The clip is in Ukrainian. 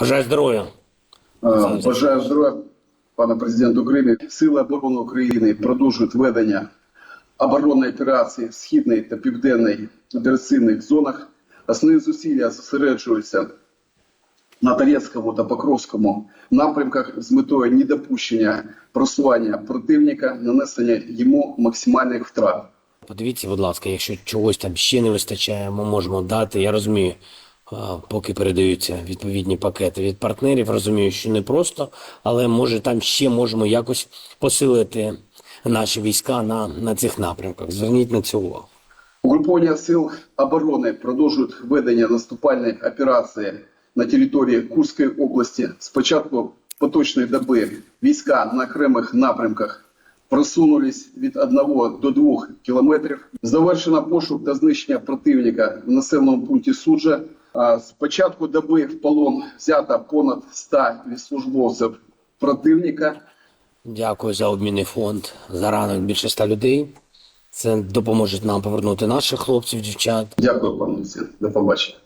Бажаю здоров'я. Е, Бажаю здоров'я, пане президент України. Сили оборони України продовжують ведення оборонної операції в східній та південній операційних зонах. Основні зусилля зосереджуються на Торецькому та Покровському напрямках з метою недопущення просування противника, нанесення йому максимальних втрат. Подивіться, будь ласка, якщо чогось там ще не вистачає, ми можемо дати. Я розумію, поки передаються відповідні пакети від партнерів, розумію, що не просто, але може там ще можемо якось посилити наші війська на, на цих напрямках. Зверніть на це увагу. Угруповання сил оборони продовжують ведення наступальної операції на території Курської області. З початку поточної доби війська на окремих напрямках просунулись від 1 до 2 кілометрів. Завершено пошук та знищення противника в населеному пункті Суджа. З початку доби в полон взято понад 100 службовців противника. Дякую за обмінний фонд. За ранок більше ста людей. Це допоможе нам повернути наших хлопців, дівчат. Дякую, пане Олексій. До побачення.